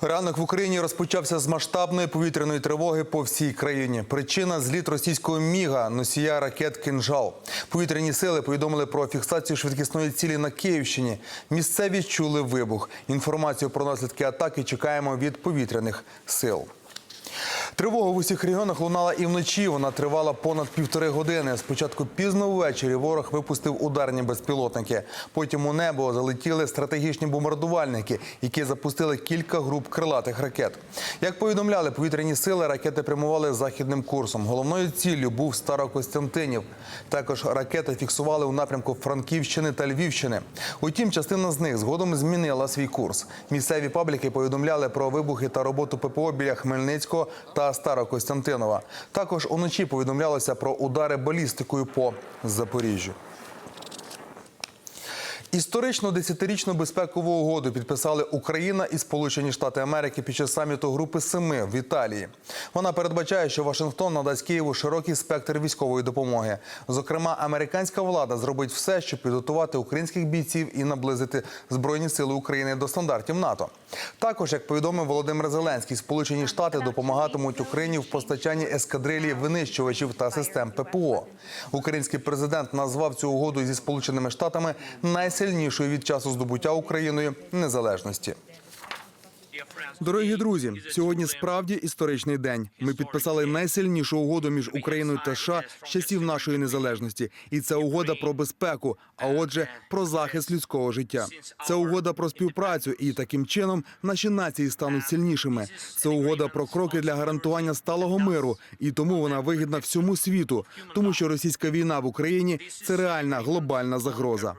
Ранок в Україні розпочався з масштабної повітряної тривоги по всій країні. Причина зліт російського міга носія ракет «Кинжал». Повітряні сили повідомили про фіксацію швидкісної цілі на Київщині. Місцеві чули вибух. Інформацію про наслідки атаки чекаємо від повітряних сил. Тривога в усіх регіонах лунала і вночі. Вона тривала понад півтори години. Спочатку пізно ввечері ворог випустив ударні безпілотники. Потім у небо залетіли стратегічні бомбардувальники, які запустили кілька груп крилатих ракет. Як повідомляли повітряні сили, ракети прямували західним курсом. Головною ціллю був Старокостянтинів. Також ракети фіксували у напрямку Франківщини та Львівщини. Утім, частина з них згодом змінила свій курс. Місцеві пабліки повідомляли про вибухи та роботу ППО біля Хмельницького та Старокостянтинова. Також уночі повідомлялося про удари балістикою по Запоріжжю. Історичну десятирічну безпекову угоду підписали Україна і Сполучені Штати Америки під час саміту Групи Семи в Італії. Вона передбачає, що Вашингтон надасть Києву широкий спектр військової допомоги. Зокрема, американська влада зробить все, щоб підготувати українських бійців і наблизити збройні сили України до стандартів НАТО. Також, як повідомив Володимир Зеленський, Сполучені Штати допомагатимуть Україні в постачанні ескадрилі винищувачів та систем ППО. Український президент назвав цю угоду зі Сполученими Штатами найсильнішою від часу здобуття Україною незалежності. Дорогі друзі, сьогодні справді історичний день. Ми підписали найсильнішу угоду між Україною та США з часів нашої незалежності, і це угода про безпеку, а отже, про захист людського життя. Це угода про співпрацю, і таким чином наші нації стануть сильнішими. Це угода про кроки для гарантування сталого миру, і тому вона вигідна всьому світу, тому що російська війна в Україні це реальна глобальна загроза.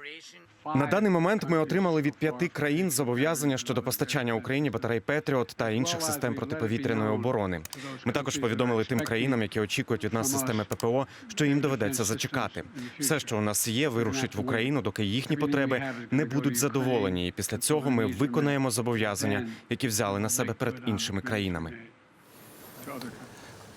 На даний момент ми отримали від п'яти країн зобов'язання щодо постачання Україні батарей Петріот та інших систем протиповітряної оборони. Ми також повідомили тим країнам, які очікують від нас системи ППО, що їм доведеться зачекати. Все, що у нас є, вирушить в Україну, доки їхні потреби не будуть задоволені. І після цього ми виконаємо зобов'язання, які взяли на себе перед іншими країнами.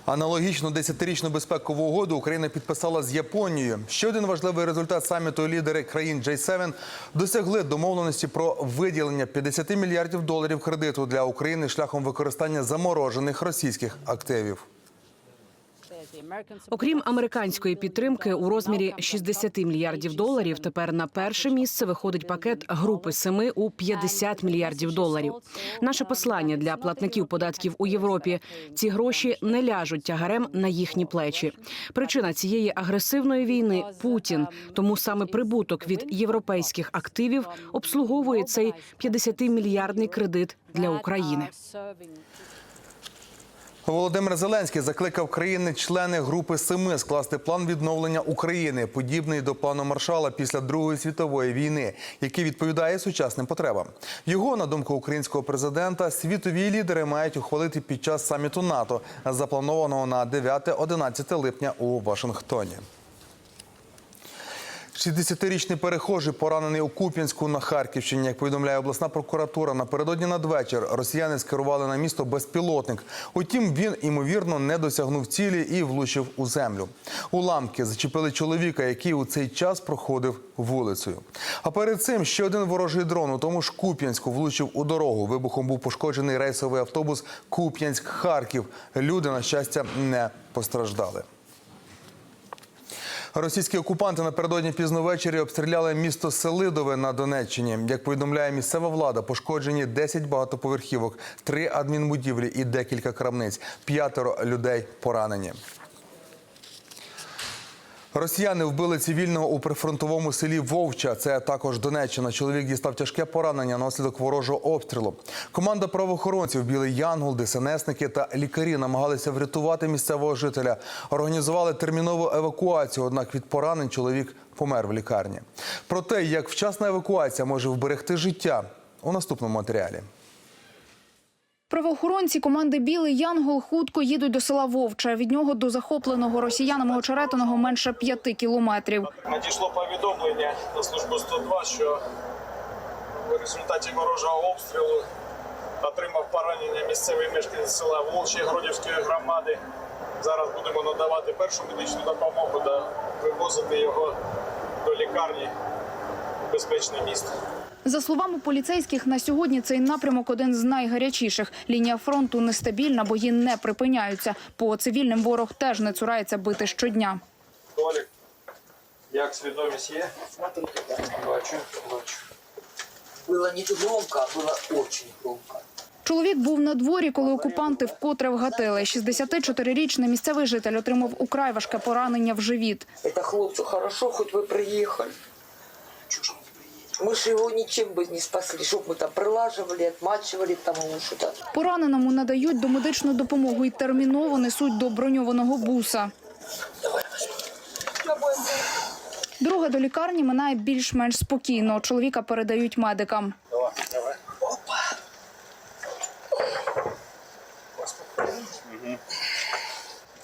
Аналогічну десятирічну безпекову угоду Україна підписала з Японією. Ще один важливий результат саміту лідери країн J7 досягли домовленості про виділення 50 мільярдів доларів кредиту для України шляхом використання заморожених російських активів. Окрім американської підтримки у розмірі 60 мільярдів доларів, тепер на перше місце виходить пакет групи семи у 50 мільярдів доларів. Наше послання для платників податків у Європі: ці гроші не ляжуть тягарем на їхні плечі. Причина цієї агресивної війни Путін. Тому саме прибуток від європейських активів обслуговує цей 50-мільярдний кредит для України. Володимир Зеленський закликав країни-члени групи семи скласти план відновлення України, подібний до плану Маршала після Другої світової війни, який відповідає сучасним потребам. Його, на думку українського президента, світові лідери мають ухвалити під час саміту НАТО, запланованого на 9-11 липня у Вашингтоні. 60-річний перехожий поранений у Куп'янську на Харківщині. Як повідомляє обласна прокуратура, напередодні надвечір росіяни скерували на місто безпілотник. Утім, він ймовірно не досягнув цілі і влучив у землю. Уламки зачепили чоловіка, який у цей час проходив вулицею. А перед цим ще один ворожий дрон у тому ж Куп'янську влучив у дорогу. Вибухом був пошкоджений рейсовий автобус Куп'янськ-Харків. Люди, на щастя, не постраждали. Російські окупанти напередодні пізно ввечері обстріляли місто Селидове на Донеччині. Як повідомляє місцева влада, пошкоджені 10 багатоповерхівок, 3 адмінбудівлі і декілька крамниць. П'ятеро людей поранені. Росіяни вбили цивільного у прифронтовому селі Вовча. Це також Донеччина. Чоловік дістав тяжке поранення наслідок ворожого обстрілу. Команда правоохоронців Білий Янгол, ДСНСники та лікарі намагалися врятувати місцевого жителя. Організували термінову евакуацію. Однак від поранень чоловік помер в лікарні. Про те, як вчасна евакуація може вберегти життя у наступному матеріалі. Правоохоронці команди Білий Янгол хутко їдуть до села Вовча. Від нього до захопленого росіянами очеретиного менше п'яти кілометрів. Надійшло повідомлення на службу 102, що в результаті ворожого обстрілу отримав поранення місцевий мешканець села Волчі Гродівської громади. Зараз будемо надавати першу медичну допомогу та вивозити його до лікарні в безпечне місце. За словами поліцейських, на сьогодні цей напрямок один з найгарячіших. Лінія фронту нестабільна, бої не припиняються. По цивільним ворог теж не цурається бити щодня. Толік, як свідомість є? Бачу, бачу. Было не громко, а было очень громко. Чоловік був на дворі, коли окупанти вкотре вгатили. 64-річний місцевий житель отримав украй важке поранення в живіт. Это хлопцу хорошо, хоть вы приехали. Мы же его ничем бы не спасли, чтоб мы там прилаживали, отмачивали там ему что-то. Пораненому надають домедичну допомогу і терміново несуть до броньованого буса. Дорога до лікарні минає більш-менш спокійно. Чоловіка передають медикам. Давай, давай.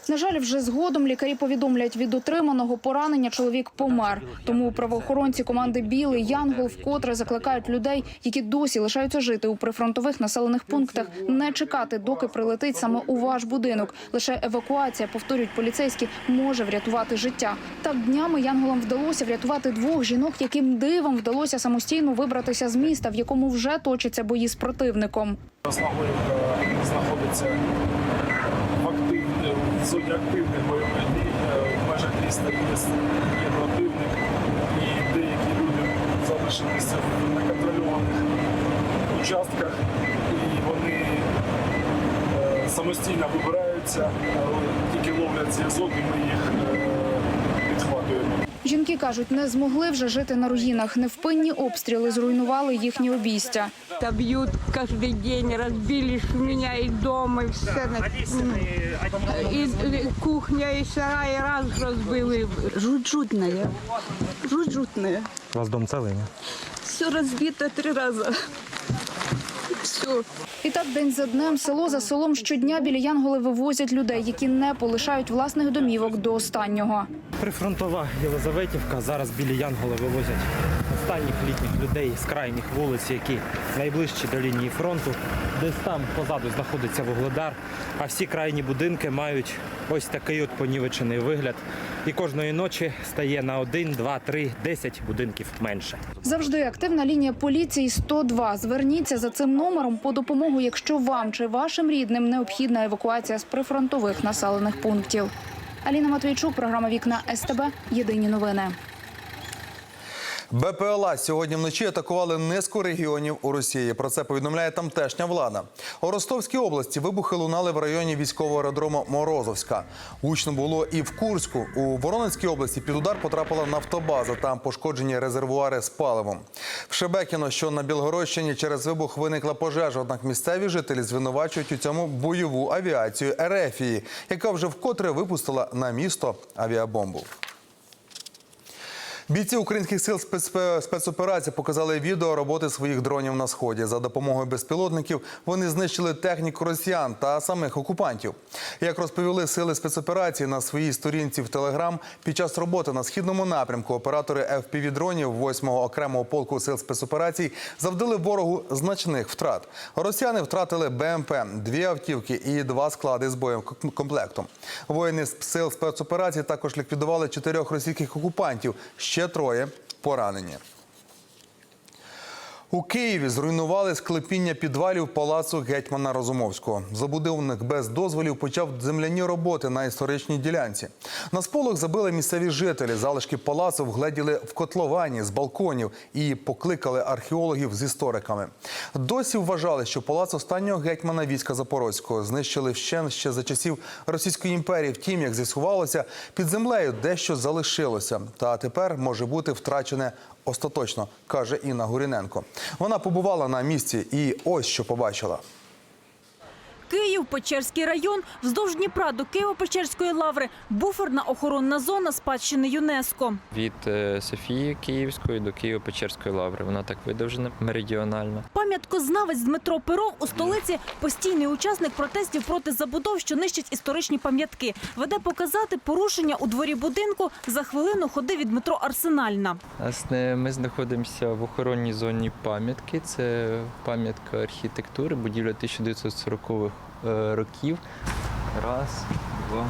На жаль, вже згодом лікарі повідомлять, від отриманого поранення чоловік помер. Тому правоохоронці команди Білий Янгол вкотре закликають людей, які досі лишаються жити у прифронтових населених пунктах, не чекати, доки прилетить саме у ваш будинок. Лише евакуація, повторюють поліцейські, може врятувати життя. Так днями янголам вдалося врятувати двох жінок, яким дивом вдалося самостійно вибратися з міста, в якому вже точаться бої з противником. Знаходиться зоні активних бойових дій. майже В межах міста є, є противник, і деякі люди залишилися в неконтрольованих участках, і вони е, самостійно вибираються, е, тільки ловлять зв'язок, і ми їх е. Жінки кажуть, не змогли вже жити на руїнах. Невпинні обстріли зруйнували їхні обійстя. Да бьют каждый день, разбили ж у меня и дом, и все. на- И, и кухня, и сарай раз разбили. Жуть-жутная. Жуть-жутная. У вас дом целый, не? Все разбито три раза. І так день за днем, село за селом щодня біля Янголи вивозять людей, які не полишають власних домівок до останнього. Прифронтова Єлизаветівка. Зараз біля Янголи вивозять останніх літніх людей з крайніх вулиць, які найближчі до лінії фронту. Десь там позаду знаходиться Вугледар, а всі крайні будинки мають ось такий от понівечений вигляд. І кожної ночі стає на один, два, три, десять будинків менше. Завжди активна лінія поліції 102. Зверніться за цим номером по допомогу, якщо вам чи вашим рідним необхідна евакуація з прифронтових населених пунктів. Аліна Матвійчук, програма Вікна СТБ. Єдині новини. БПЛА сьогодні вночі атакували низку регіонів у Росії. Про це повідомляє тамтешня влада. У Ростовській області вибухи лунали в районі військового аеродрому Морозовська. Гучно було і в Курську. У Воронезькій області під удар потрапила нафтобаза. Там пошкоджені резервуари з паливом. В Шебекіно, що на Білгородщині, через вибух виникла пожежа. Однак місцеві жителі звинувачують у цьому бойову авіацію Ерефії, яка вже вкотре випустила на місто авіабомбу. Бійці українських сил спецоперації показали відео роботи своїх дронів на сході. За допомогою безпілотників вони знищили техніку росіян та самих окупантів. Як розповіли сили спецоперації на своїй сторінці в Телеграм, під час роботи на східному напрямку оператори fpv дронів 8-го окремого полку сил спецоперацій завдали ворогу значних втрат. Росіяни втратили БМП, дві автівки і два склади з боєкомплектом. Воїни сил спецоперації також ліквідували чотирьох російських окупантів. Ще троє поранені. У Києві зруйнували склепіння підвалів палацу гетьмана Розумовського. Забудовник без дозволів почав земляні роботи на історичній ділянці. На сполох забили місцеві жителі. Залишки палацу вгледіли в котловані з балконів і покликали археологів з істориками. Досі вважали, що палац останнього гетьмана війська Запорозького знищили вщен ще за часів Російської імперії. Втім, як з'ясувалося, під землею дещо залишилося. Та тепер може бути втрачене остаточно, каже Інна Гуріненко. Вона побувала на місці і ось що побачила. Київ, Печерський район, вздовж Дніпра до Києво-Печерської лаври, буферна охоронна зона спадщини ЮНЕСКО. від е, Софії Київської до Києво-Печерської лаври. Вона так видовжена меридіонально. Пам'яткознавець Дмитро Перов у столиці постійний учасник протестів проти забудов, що нищать історичні пам'ятки. Веде показати порушення у дворі будинку. За хвилину ходи від Дмитро Арсенальна. Ми знаходимося в охоронній зоні пам'ятки. Це пам'ятка архітектури, будівля 1940-х е, років. Раз, два,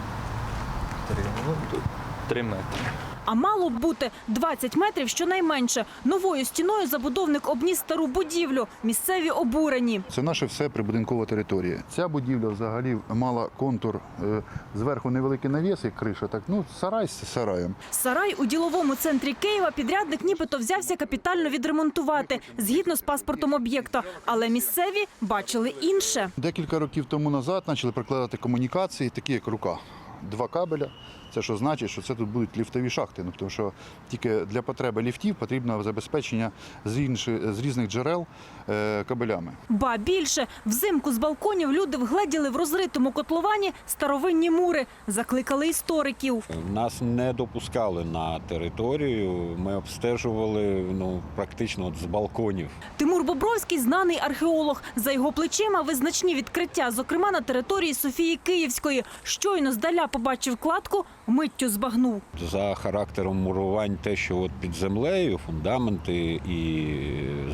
три. Ну, три метри. А мало б бути 20 метрів щонайменше. Новою стіною забудовник обніс стару будівлю. Місцеві обурені. Це наша все прибудинкова територія. Ця будівля взагалі мала контур е, зверху невеликий навіс, як криша, так ну сарай з сараєм. Сарай у діловому центрі Києва підрядник нібито взявся капітально відремонтувати згідно з паспортом об'єкта. Але місцеві бачили інше. Декілька років тому назад почали прокладати комунікації, такі як рука. Два кабеля. Це що значить, що це тут будуть ліфтові шахти. Ну, тому що тільки для потреби ліфтів потрібно забезпечення з, інші, з різних джерел е, кабелями. Ба більше взимку з балконів люди вгледіли в розритому котловані старовинні мури, закликали істориків. Нас не допускали на територію. Ми обстежували ну практично от з балконів. Тимур Бобровський знаний археолог. За його плечима визначні відкриття, зокрема на території Софії Київської. Щойно здаля побачив кладку, миттю збагнув. За характером мурувань, те, що от під землею, фундаменти і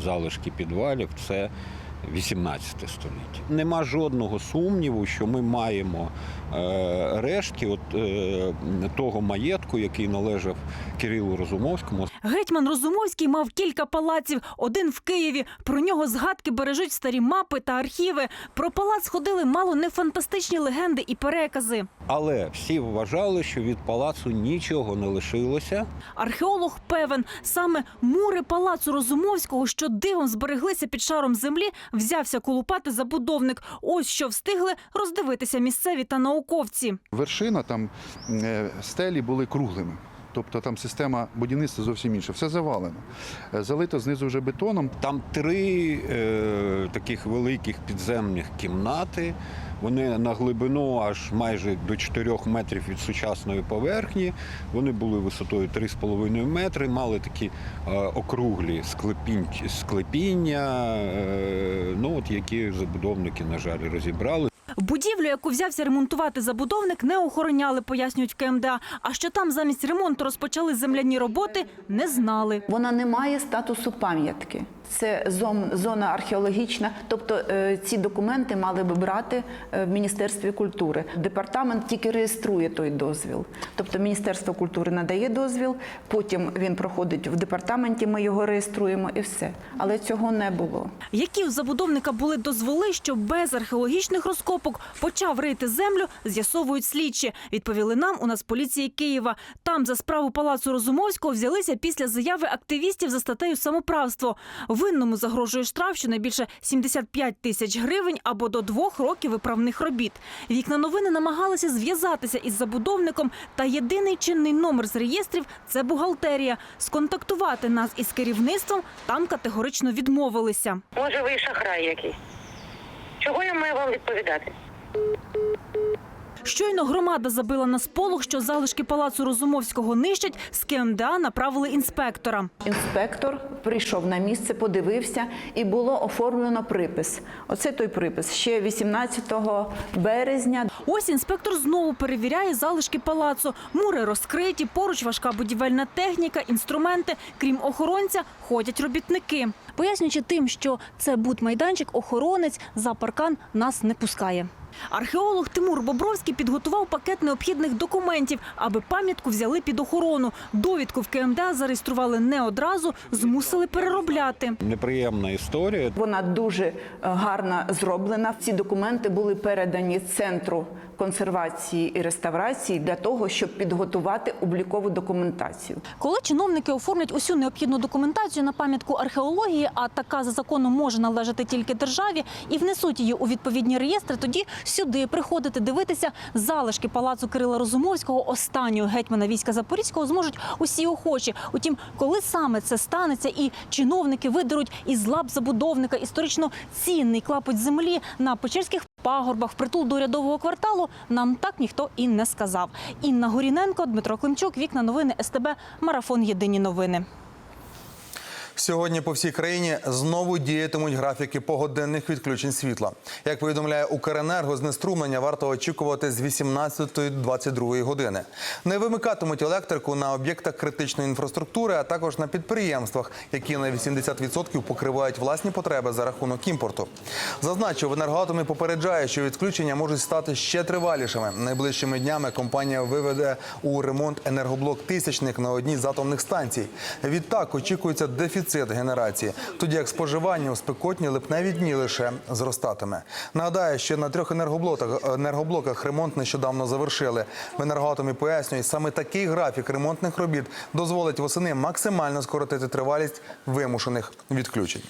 залишки підвалів, це 18 століття. Нема жодного сумніву, що ми маємо е, рештки от, е, того маєтку, який належав Кирилу Розумовському. Гетьман Розумовський мав кілька палаців, один в Києві. Про нього згадки бережуть старі мапи та архіви. Про палац ходили мало не фантастичні легенди і перекази. Але всі вважали, що від палацу нічого не лишилося. Археолог певен, саме мури палацу Розумовського, що дивом збереглися під шаром землі, взявся колупати забудовник. Ось що встигли роздивитися місцеві та науковці. Вершина там е, стелі були круглими. Тобто там система будівництва зовсім інша. Все завалено. Е, Залито знизу вже бетоном. Там три е, таких великих підземних кімнати. Вони на глибину аж майже до 4 метрів від сучасної поверхні. Вони були висотою 3,5 метри, мали такі е, округлі склепінь, склепіння, е, ну, от, які забудовники, на жаль, розібрали. Будівлю, яку взявся ремонтувати забудовник, не охороняли, пояснюють в КМДА. А що там замість ремонту розпочали земляні роботи, не знали. Вона не має статусу пам'ятки. Це зон- зона археологічна. Тобто е, ці документи мали би брати е, в Міністерстві культури. Департамент тільки реєструє той дозвіл. Тобто Міністерство культури надає дозвіл, потім він проходить в департаменті, ми його реєструємо і все. Але цього не було. Які у забудовника були дозволи, що без археологічних розкопок почав рити землю, з'ясовують слідчі. Відповіли нам у Нацполіції Києва. Там за справу палацу Розумовського взялися після заяви активістів за статтею самоправство. Винному загрожує штраф щонайбільше 75 тисяч гривень або до двох років виправних робіт. Вікна новини намагалися зв'язатися із забудовником. Та єдиний чинний номер з реєстрів це бухгалтерія. Сконтактувати нас із керівництвом там категорично відмовилися. Може, ви шахрай якийсь? Чого я маю вам відповідати? Щойно громада забила на сполох, що залишки палацу Розумовського нищать. З КМДА направили інспектора. Інспектор прийшов на місце, подивився і було оформлено припис. Оце той припис. Ще 18 березня Ось інспектор знову перевіряє залишки палацу. Мури розкриті, поруч важка будівельна техніка, інструменти. Крім охоронця, ходять робітники. Пояснюючи тим, що це будмайданчик, охоронець за паркан нас не пускає. Археолог Тимур Бобровський підготував пакет необхідних документів, аби пам'ятку взяли під охорону. Довідку в КМДА зареєстрували не одразу, змусили переробляти. Неприємна історія. Вона дуже е, гарно зроблена. Ці документи були передані центру консервації і реставрації для того, щоб підготувати облікову документацію. Коли чиновники оформлять усю необхідну документацію на пам'ятку археології, а така за законом може належати тільки державі, і внесуть її у відповідні реєстри, тоді сюди приходити дивитися залишки палацу Кирила Розумовського, останнього гетьмана війська Запорізького, зможуть усі охочі. Утім, коли саме це станеться, і чиновники видеруть із лап забудовника історично цінний клапоть землі на Печерських пагорбах впритул до урядового кварталу, нам так ніхто і не сказав. Інна Горіненко, Дмитро Климчук, вікна новини СТБ, марафон Єдині новини. Сьогодні по всій країні знову діятимуть графіки погодинних відключень світла. Як повідомляє Укренерго, знеструмлення варто очікувати з 18 до 22 години. Не вимикатимуть електрику на об'єктах критичної інфраструктури, а також на підприємствах, які на 80% покривають власні потреби за рахунок імпорту. Зазначив, енергоатомі попереджає, що відключення можуть стати ще тривалішими. Найближчими днями компанія виведе у ремонт енергоблок тисячник на одній з атомних станцій. Відтак очікується дефіцит генерації, тоді як споживання у спекотні липневі дні лише зростатиме. Нагадаю, що на трьох енергоблоках, енергоблоках ремонт нещодавно завершили. В енергоатомі пояснюють, саме такий графік ремонтних робіт дозволить восени максимально скоротити тривалість вимушених відключень.